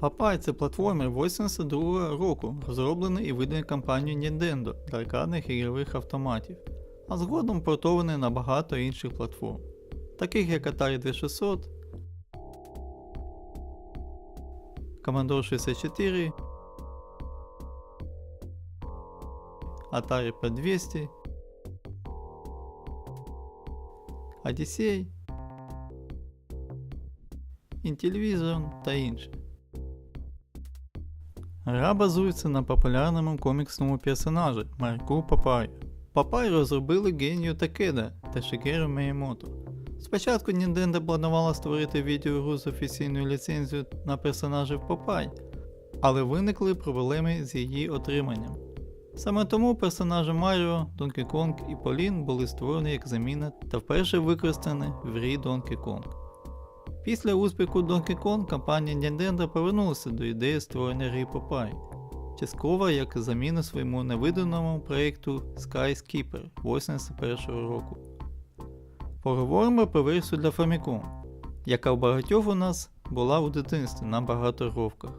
Papaya – це платформер 82 року, розроблений і виданий компанією Nintendo для аркадних ігрових автоматів, а згодом портований на багато інших платформ, таких як Atari 2600, Commodore 64, Atari P200, Odyssey, Intellivision та інші. Гра базується на популярному коміксному персонажі Марку Папай. Папай розробили генію Такеда та Шигеру Міямото. Спочатку Nintendo планувала створити відеогру з офіційною ліцензією на персонажів Папай, але виникли проблеми з її отриманням. Саме тому персонажі Маріо, Donkey Kong і Полін були створені як заміна та вперше використані в грі Donkey Kong. Після успіху Donkey Kong компанія Nintendo повернулася до ідеї створення гри Popeye, частково як заміну своєму невиданому проєкту Skyskipper 81 року. Поговоримо про версію для Famicom, яка в багатьох у нас була у дитинстві на багаторовках.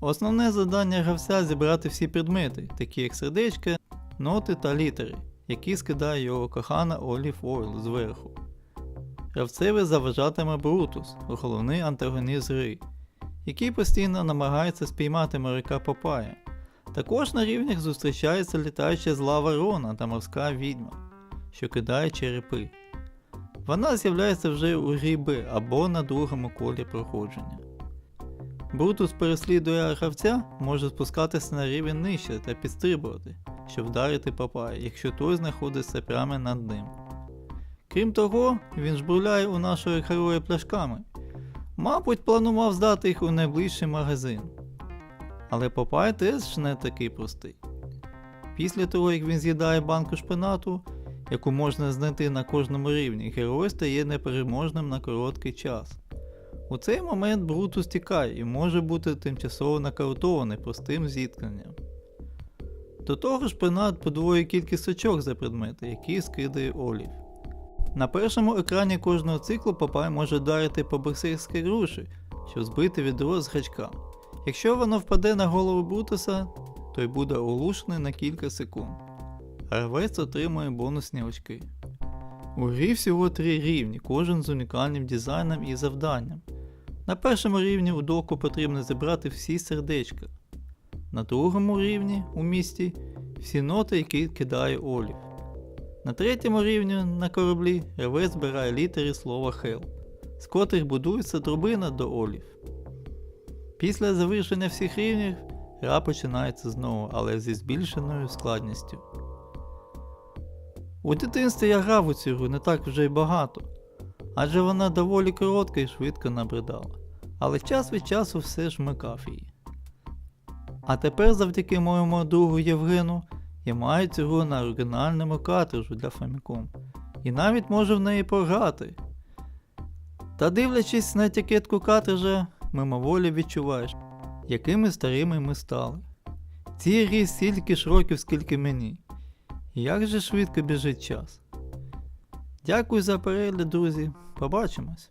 Основне завдання гравця зібрати всі предмети, такі як сердечка, ноти та літери, які скидає його кохана Олів Ойл зверху. Гравцеві заважатиме Брутус, головний антагоніст гри, який постійно намагається спіймати моряка Попая. Також на рівнях зустрічається літаюча зла ворона та морська відьма, що кидає черепи. Вона з'являється вже у грі Б або на другому колі проходження. Брутус переслідує гравця, може спускатися на рівень нижче та підстрибувати, щоб вдарити Попая, якщо той знаходиться прямо над ним. Крім того, він жбурляє у нашого героя пляшками. Мабуть, планував здати їх у найближчий магазин. Але Попай теж не такий простий. Після того, як він з'їдає банку шпинату, яку можна знайти на кожному рівні, герой стає непереможним на короткий час. У цей момент Брутус тікає і може бути тимчасово нокаутований простим зіткненням. До того ж, шпинат подвоює кількість очок за предмети, які скидає Олів. На першому екрані кожного циклу Папай може вдарити по боксерській груші, щоб збити відро з гачка. Якщо воно впаде на голову Брутуса, той буде оглушений на кілька секунд. Гравець отримує бонусні очки. У грі всього три рівні, кожен з унікальним дизайном і завданням. На першому рівні у доку потрібно зібрати всі сердечка. На другому рівні у місті всі ноти, які кидає Олів. На третьому рівні на кораблі гравець збирає літери слова Hell, з котрих будується дробина до Олів. Після завершення всіх рівнів гра починається знову, але зі збільшеною складністю. У дитинстві я грав у цю гру не так вже й багато, адже вона доволі коротка і швидко набридала, але час від часу все ж вмикав її. А тепер завдяки моєму другу Євгену я маю цю на оригінальному картриджу для Famicom і навіть можу в неї пограти. Та дивлячись на етикетку картриджа, мимоволі відчуваєш, якими старими ми стали. Цій грі стільки ж років, скільки мені. Як же швидко біжить час. Дякую за перегляд, друзі. Побачимось!